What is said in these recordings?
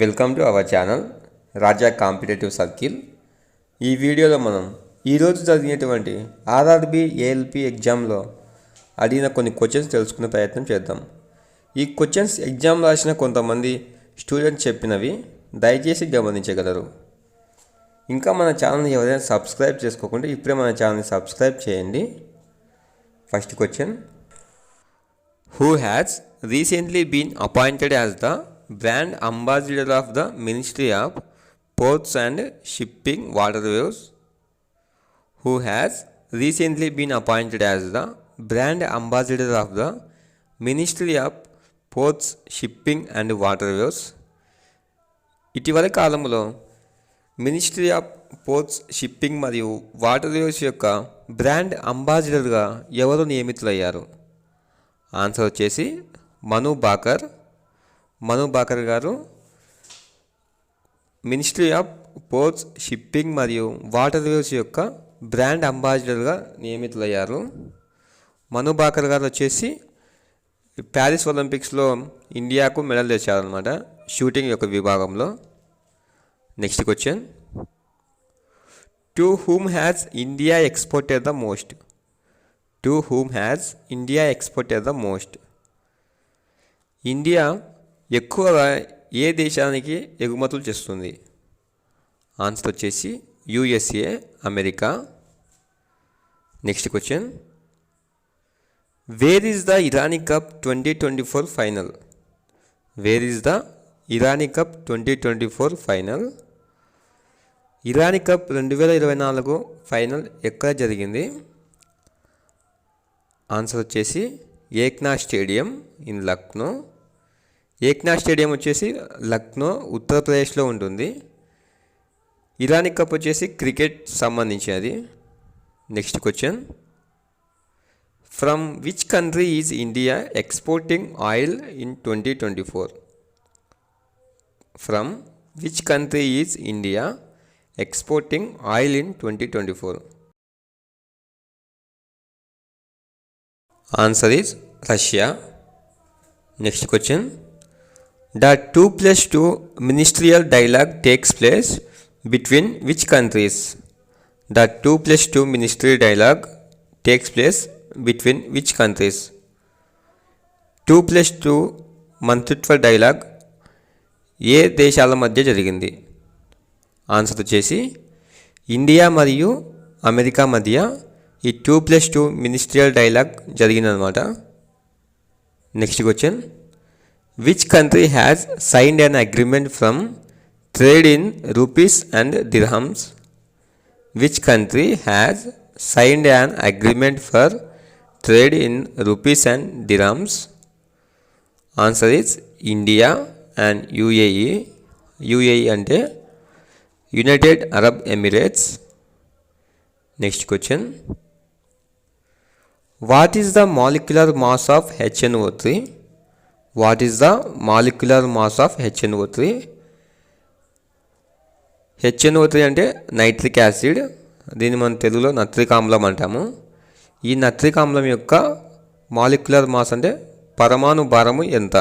Welcome to our channel Raja competitive circle ఈ వీడియోలో మనం ఈరోజు జరిగినటువంటి ఆర్ఆర్బి ఏఎల్పి ఎగ్జామ్లో అడిగిన కొన్ని క్వశ్చన్స్ తెలుసుకునే ప్రయత్నం చేద్దాం ఈ క్వశ్చన్స్ ఎగ్జామ్ రాసిన కొంతమంది స్టూడెంట్స్ చెప్పినవి దయచేసి గమనించగలరు ఇంకా మన ఛానల్ని ఎవరైనా సబ్స్క్రైబ్ చేసుకోకుండా ఇప్పుడే మన ఛానల్ని సబ్స్క్రైబ్ చేయండి first question who has recently been appointed as the brand ambassador of the ministry of ports and shipping water waves who has recently been appointed as the brand ambassador of the ministry of ports shipping and water waves ఇటీవల కాలంలో ministry of ports shipping మరియు water waves యొక్క brand అంబాసిడర్గా ఎవరు నియమితులయ్యారు answer వచ్చేసి మను బాకర్ మను బాకర్ గారు ministry of ports shipping మరియు వాటర్ వేవ్స్ యొక్క బ్రాండ్ అంబాసిడర్గా నియమితులయ్యారు మను బాకర్ గారు వచ్చేసి ప్యారిస్ ఒలింపిక్స్లో ఇండియాకు మెడల్ తెచ్చారనమాట షూటింగ్ యొక్క విభాగంలో next question to whom has India exported the most to whom has India exported the most India ఎక్కువగా ఏ దేశానికి ఎగుమతులు చేస్తుంది ఆన్సర్ వచ్చేసి USA America next question where is the Irani cup twenty twenty four final where is the Irani cup twenty twenty four final Irani cup రెండు వేల ఇరవై నాలుగు ఫైనల్ ఎక్కడ జరిగింది ఆన్సర్ వచ్చేసి Ekana stadium in Lucknow Ekana stadium వచ్చేసి లక్నో ఉత్తరప్రదేశ్లో ఉంటుంది ఇరానిక్ కప్ వచ్చేసి క్రికెట్ సంబంధించినది next question from which country is India exporting oil in twenty twenty four from which country is India exporting oil in twenty twenty four answer is Russia next question The 2 plus 2 ministerial dialogue takes place between which countries? The 2 plus 2 ministerial dialogue takes place between which countries? 2 plus 2 మంత్రిత్వ dialogue ఏ దేశాల మధ్య జరిగింది answer వచ్చేసి India మరియు America మధ్య ఈ two plus two ministerial dialogue జరిగిందనమాట next question Which country has signed an agreement from trade in rupees and dirhams? Which country has signed an agreement for trade in rupees and dirhams? Answer is India and UAE. UAE and United Arab Emirates. Next question. What is the molecular mass of HNO3? What is the molecular mass of HNO three HNO three అంటే nitric acid దీన్ని మనం తెలుగులో నత్రికామ్లం అంటాము ఈ నత్రికామ్లం యొక్క molecular mass అంటే పరమాణు భారము ఎంత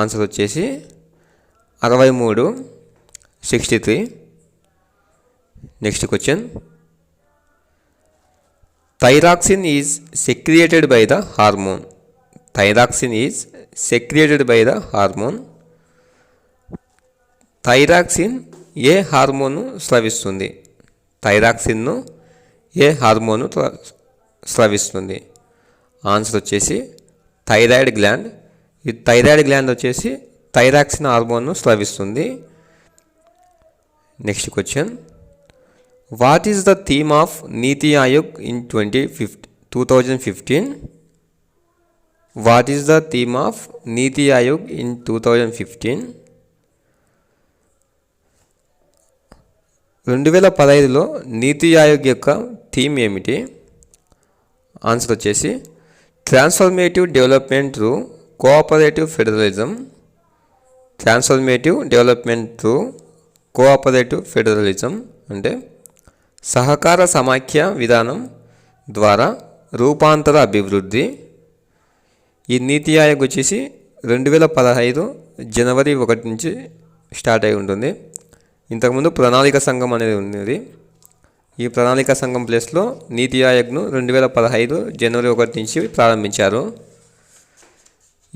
ఆన్సర్ వచ్చేసి అరవై మూడు sixty three next question thyroxine is secreted by the hormone thyroxine is secreted by the hormone thyroxine ఏ హార్మోన్ను స్రవిస్తుంది థైరాక్సిన్ను ఏ హార్మోను స్రవిస్తుంది ఆన్సర్ వచ్చేసి థైరాయిడ్ గ్లాండ్ ఈ థైరాయిడ్ గ్లాండ్ వచ్చేసి థైరాక్సిన్ హార్మోన్ను స్రవిస్తుంది next question what is the theme of Niti Aayog in twenty fif two thousand fifteen what the theme of Niti Aayog in two thousand fifteen రెండు వేల పదహైదులో నీతి ఆయోగ్ యొక్క theme ఏమిటి answer వచ్చేసి transformative development through cooperative federalism transformative development through cooperative federalism అంటే సహకార సమాఖ్య విధానం ద్వారా రూపాంతర అభివృద్ధి ఈ నీతి ఆయోగ్ వచ్చేసి రెండు వేల పదహైదు జనవరి ఒకటి నుంచి స్టార్ట్ అయి ఉంటుంది ఇంతకుముందు ప్రణాళిక సంఘం అనేది ఉండేది ఈ ప్రణాళిక సంఘం ప్లేస్లో నీతి ఆయోగ్ను రెండు వేల పదహైదు జనవరి ఒకటి నుంచి ప్రారంభించారు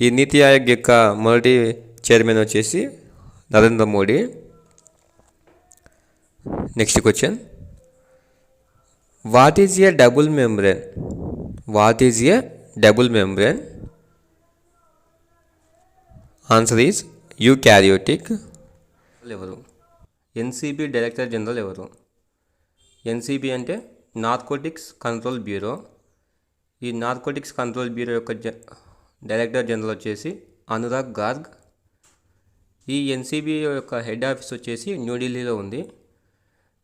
ఈ నీతి ఆయోగ్ యొక్క మొదటి చైర్మన్ వచ్చేసి Narendra Modi next question what is a double membrane what is a double membrane answer is eukaryotic ఎవరు ఎన్సిబి డైరెక్టర్ జనరల్ ఎవరు ఎన్సిబి అంటే నార్కోటిక్స్ కంట్రోల్ బ్యూరో ఈ నార్కోటిక్స్ కంట్రోల్ బ్యూరో యొక్క డైరెక్టర్ జనరల్ వచ్చేసి అనురాగ్ గార్గ్ ఈ ఎన్సిబి యొక్క head office వచ్చేసి న్యూఢిల్లీలో ఉంది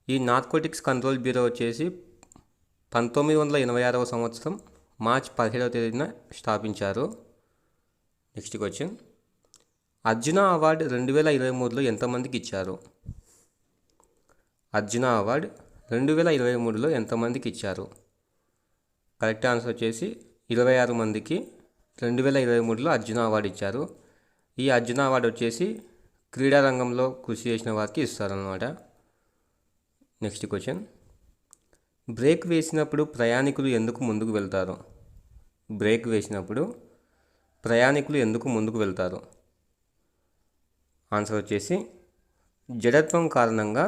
ఈ నార్కోటిక్స్ కంట్రోల్ బ్యూరో వచ్చేసి పంతొమ్మిది వందల ఎనభై ఆరవ సంవత్సరం మార్చ్ పదిహేడవ తేదీన స్థాపించారు నెక్స్ట్ క్వశ్చన్ అర్జున అవార్డు రెండు వేల ఇరవై మూడులో ఎంతమందికి ఇచ్చారు అర్జున అవార్డు రెండు వేల ఇరవై మూడులో ఎంతమందికి ఇచ్చారు కరెక్ట్ ఆన్సర్ వచ్చేసి ఇరవై ఆరు మందికి రెండు వేల ఇరవై మూడులో అర్జున అవార్డు ఇచ్చారు ఈ అర్జున అవార్డు వచ్చేసి క్రీడా రంగంలో కృషి చేసిన వారికి అన్నమాట నెక్స్ట్ క్వశ్చన్ బ్రేక్ వేసినప్పుడు ప్రయాణికులు ఎందుకు ముందుకు వెళ్తారు బ్రేక్ వేసినప్పుడు ప్రయాణికులు ఎందుకు ముందుకు వెళ్తారు ఆన్సర్ వచ్చేసి జడత్వం కారణంగా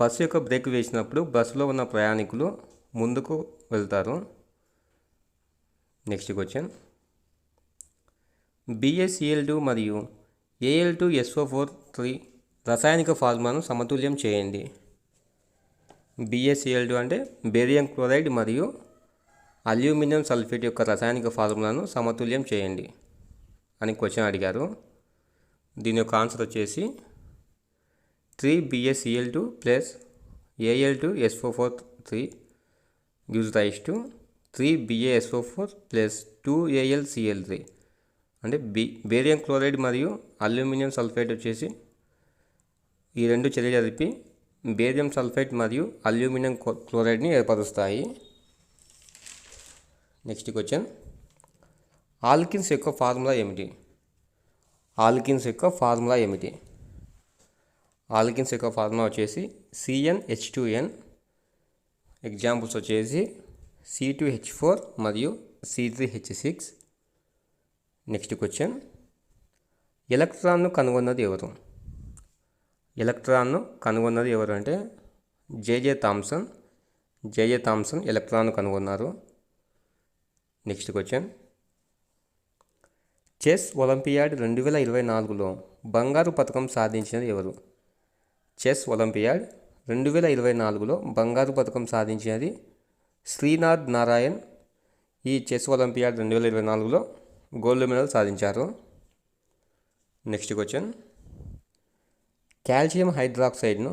బస్సు యొక్క బ్రేక్ వేసినప్పుడు బస్సులో ఉన్న ప్రయాణికులు ముందుకు వెళ్తారు నెక్స్ట్ క్వశ్చన్ బిఎస్ఈఎల్ టూ మరియు AL two SO four three రసాయనిక ఫార్ములాను సమతుల్యం చేయండి బిఎస్ఈఎల్ టూ అంటే బేరియం క్లోరైడ్ మరియు అల్యూమినియం సల్ఫేట్ యొక్క రసాయనిక ఫార్ములాను సమతుల్యం చేయండి అని క్వశ్చన్ అడిగారు దీని యొక్క ఆన్సర్ వచ్చేసి three BSEL two plus AL two SO four three gives rise to three BASO four plus two AL CL three అంటే బి బేరియం క్లోరైడ్ మరియు అల్యూమినియం సల్ఫేట్ వచ్చేసి ఈ రెండు చర్య జరిపి బేరియం సల్ఫేట్ మరియు అల్యూమినియం క్లోరైడ్ని ఏర్పరుస్తాయి నెక్స్ట్ క్వశ్చన్ ఆల్కిన్స్ యొక్క ఫార్ములా ఏమిటి ఆల్కిన్స్ యొక్క ఫార్ములా ఏమిటి ఆల్కిన్స్ యొక్క ఫార్ములా వచ్చేసి CN H two N examples వచ్చేసి సి టూ హెచ్ ఫోర్ మరియు C three H six next question ఎలక్ట్రాన్ను కనుగొన్నది ఎవరు ఎలక్ట్రాన్ను కనుగొన్నది ఎవరు అంటే జేజే థామ్సన్ జేజే థామ్సన్ ఎలక్ట్రాన్ను కనుగొన్నారు నెక్స్ట్ క్వశ్చన్ చెస్ ఒలింపియాడ్ రెండు వేల ఇరవై నాలుగులో బంగారు పథకం సాధించినది ఎవరు చెస్ ఒలింపియాడ్ రెండు వేల ఇరవై నాలుగులో బంగారు పథకం సాధించినది శ్రీనాథ్ నారాయణ్ ఈ చెస్ ఒలింపియాడ్ రెండు వేల ఇరవై నాలుగులో గోల్డ్ మెడల్ సాధించారు నెక్స్ట్ క్వశ్చన్ కాల్షియం హైడ్రాక్సైడ్ను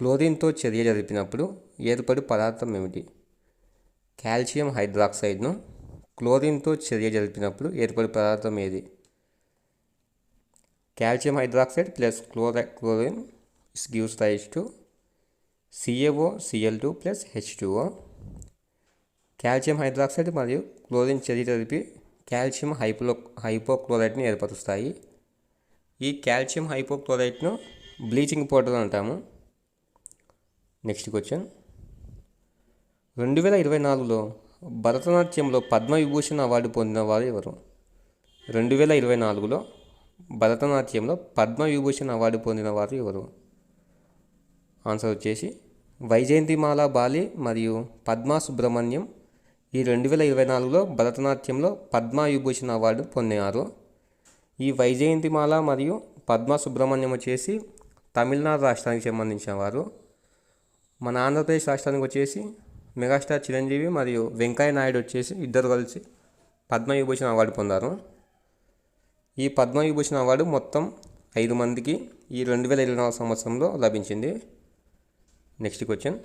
క్లోరిన్తో చర్య జరిపినప్పుడు ఏర్పడు పదార్థం ఏమిటి కాల్షియం హైడ్రాక్సైడ్ను క్లోరిన్తో చర్య జరిపినప్పుడు ఏర్పడే పదార్థం ఏది calcium hydroxide plus క్లోరై chlorine gives rise to CAO CL two plus H two O calcium hydroxide మరియు క్లోరిన్ చర్య జరిపి కాల్షియం హైపోలో హైపోక్లోరైడ్ని ఏర్పరుస్తాయి ఈ కాల్షియం హైపోక్లోరైడ్ను బ్లీచింగ్ పౌడర్ అంటాము నెక్స్ట్ క్వశ్చన్ రెండు వేల ఇరవై నాలుగులో భరతనాట్యంలో పద్మవిభూషణ్ అవార్డు పొందిన వారు ఎవరు రెండు వేల ఇరవై నాలుగులో భరతనాట్యంలో పద్మవిభూషణ్ అవార్డు పొందిన వారు ఎవరు ఆన్సర్ వచ్చేసి వైజయంతిమాల బాలి మరియు పద్మా సుబ్రహ్మణ్యం ఈ రెండు వేల ఇరవై నాలుగులో భరతనాట్యంలో పద్మవిభూషణ్ అవార్డు పొందినారు ఈ వైజయంతిమాల మరియు పద్మా సుబ్రహ్మణ్యం వచ్చేసి తమిళనాడు రాష్ట్రానికి సంబంధించిన వారు మన ఆంధ్రప్రదేశ్ రాష్ట్రానికి వచ్చేసి మెగాస్టార్ చిరంజీవి మరియు వెంకయ్య నాయుడు వచ్చేసి ఇద్దరు కలిసి పద్మవిభూషణ్ అవార్డు పొందారు ఈ పద్మవిభూషణ్ అవార్డు మొత్తం ఐదు మందికి ఈ రెండు వేల ఇరవై నాలుగు సంవత్సరంలో లభించింది నెక్స్ట్ క్వశ్చన్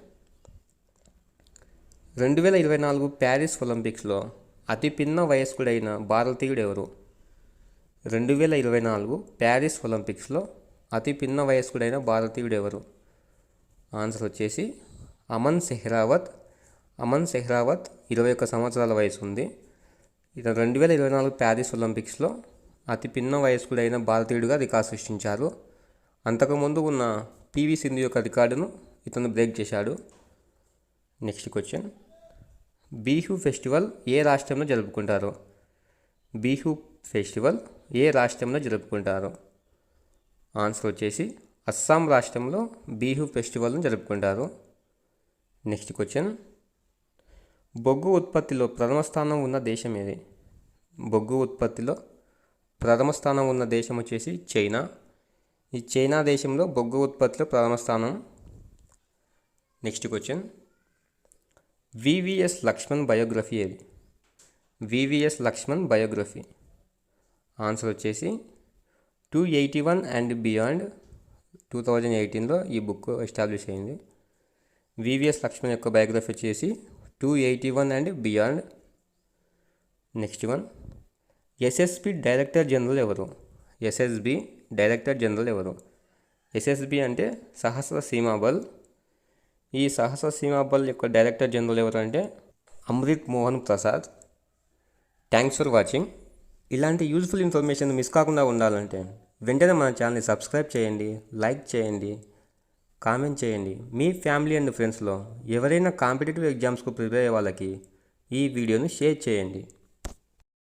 రెండు వేల ఇరవై నాలుగు ప్యారిస్ ఒలింపిక్స్లో అతి పిన్న వయస్కుడైన భారతీయుడు ఎవరు రెండు వేల ఇరవై నాలుగు ప్యారిస్ ఒలింపిక్స్లో అతి పిన్న వయస్కుడైన భారతీయుడు ఎవరు ఆన్సర్ వచ్చేసి అమన్ సెహ్రావత్ అమన్ సెహ్రావత్ ఇరవై ఒక్క సంవత్సరాల వయసు ఉంది ఇతను రెండు వేల ఇరవై నాలుగు ప్యారిస్ ఒలింపిక్స్లో అతి పిన్న వయస్కుడైన భారతీయుడిగా రికార్డు సృష్టించారు అంతకుముందు ఉన్న పివి సింధు యొక్క రికార్డును ఇతను బ్రేక్ చేశాడు నెక్స్ట్ క్వశ్చన్ బీహు ఫెస్టివల్ ఏ రాష్ట్రంలో జరుపుకుంటారు బీహు ఫెస్టివల్ ఏ రాష్ట్రంలో జరుపుకుంటారు ఆన్సర్ వచ్చేసి అస్సాం రాష్ట్రంలో బీహు ఫెస్టివల్ను జరుపుకుంటారు నెక్స్ట్ క్వశ్చన్ బొగ్గు ఉత్పత్తిలో ప్రథమ స్థానం ఉన్న దేశం ఏది బొగ్గు ఉత్పత్తిలో ప్రథమ స్థానం ఉన్న దేశం వచ్చేసి చైనా ఈ చైనా దేశంలో బొగ్గు ఉత్పత్తిలో ప్రథమ స్థానం next question VVS Laxman biography ఏది వివిఎస్ లక్ష్మణ్ బయోగ్రఫీ ఆన్సర్ వచ్చేసి two eighty one and beyond two thousand ఎయిటీన్లో ఈ బుక్ ఎస్టాబ్లిష్ అయింది వివిఎస్ లక్ష్మణ్ యొక్క బయోగ్రఫీ వచ్చేసి two eighty one and beyond next one SSB director general ఎవరు ఎస్ఎస్బి డైరెక్టర్ జనరల్ ఎవరు SSB అంటే సహస్ర సీమాబల్ ఈ సహస్ర సీమాబల్ యొక్క డైరెక్టర్ జనరల్ ఎవరు అంటే Amrit Mohan Prasad thanks for watching ఇలాంటి యూజ్ఫుల్ ఇన్ఫర్మేషన్ మిస్ కాకుండా ఉండాలంటే వెంటనే మన ఛానల్ని సబ్స్క్రైబ్ చేయండి లైక్ చేయండి కామెంట్ చేయండి మీ ఫ్యామిలీ అండ్ ఫ్రెండ్స్లో ఎవరైనా కాంపిటేటివ్ ఎగ్జామ్స్కు ప్రిపేర్ అయ్యే వాళ్ళకి ఈ వీడియోను షేర్ చేయండి